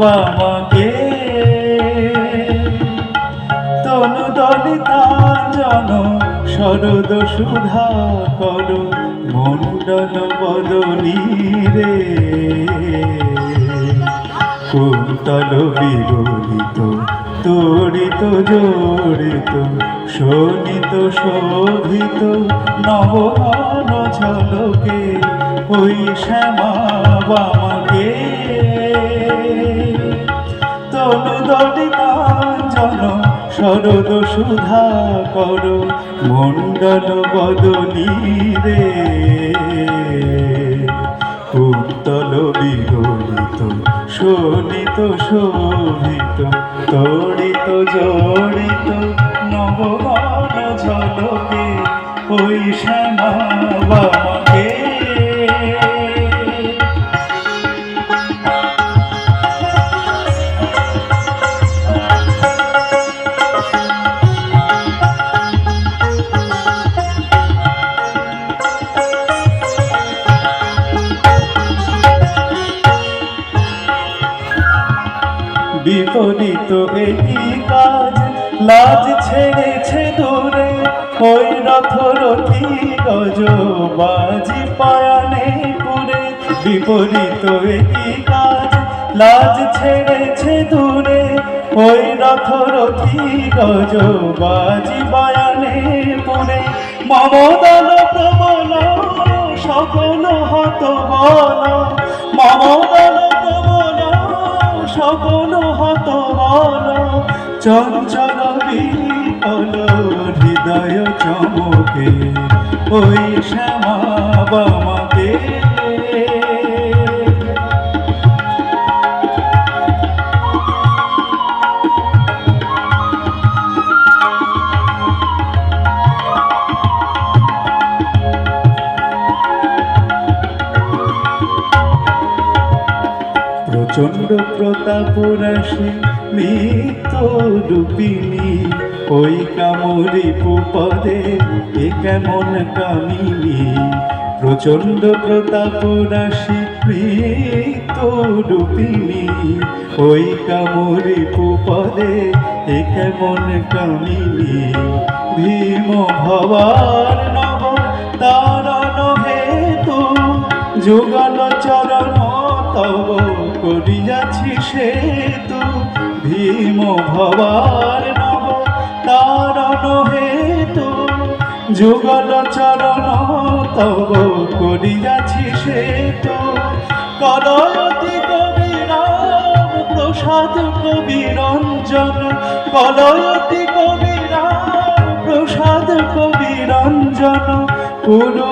বামাকে তনু দলিতা জন, শরদ সুধা কর মণ্ডল বদনী রে। কুন্তল বিগলিত, তড়িত জড়িত শোনিত শোভিত নবন ঝলকে ওই শ্যামা বামাকে তনু দলিতাঞ্জন শরদ সুধা কর, মণ্ডল বদনী রে। কুন্তল বিগলিত শোনিত শোভিত, তড়িত, জড়িত নবমান ঝলকে ওই শ্যামা বামাকে বিপরীত এই কাজ। লাজ ছেড়েছে দূরে, ওই রথরথি গজ বাজি পায়ানে পুরে বিপরীত এই কাজ, লাজ ছেড়েছে দূরে, ওই রথরথি গজ বাজি বায়ানে পুরে মমদল হত বল চঞ্চল বিপল হৃদয় চমকে ওই শ্যামা প্রচণ্ড প্রতাপ রাশি মৃত রূপিণী ওই কামরি পুপদে এ কেমন কামিনী? প্রচণ্ড প্রতাপ রাশি মৃত রূপিণী ওই কামরি পুপদে এ কেমন কামিনী? ভীম ভবার নব তারণ হেতু, যুগল চরণ তব করিয়াছি সে সেতু ভীম ভবার নব, তারণ হেতু, যুগল চরণ তব করিয়াছি সেতু কলয়তি কবিরাম, প্রসাদ কবিরঞ্জন কলয়তি কবিরাম, প্রসাদ কবিরঞ্জন পুরো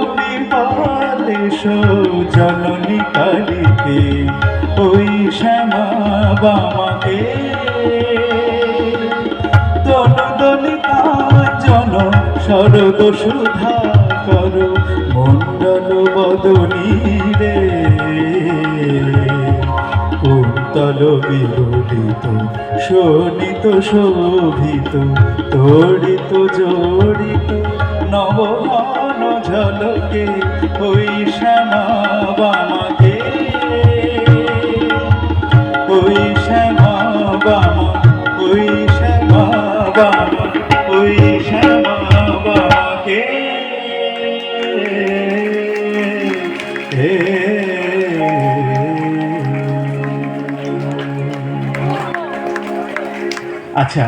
জননী কালিতে, ওই শ্যামা বামাকে। দলিতা জন, শরদ সুধা কর, মণ্ডল বদনী রে। কুন্তল বিগলিত শোনিত শোভিত তড়িত জড়িত নবমান ঝলকে ওই শ্যামা বামাকে ওই শ্যামা বামা ওই শ্যামা বামা ওই শ্যামা বামাকে আচ্ছা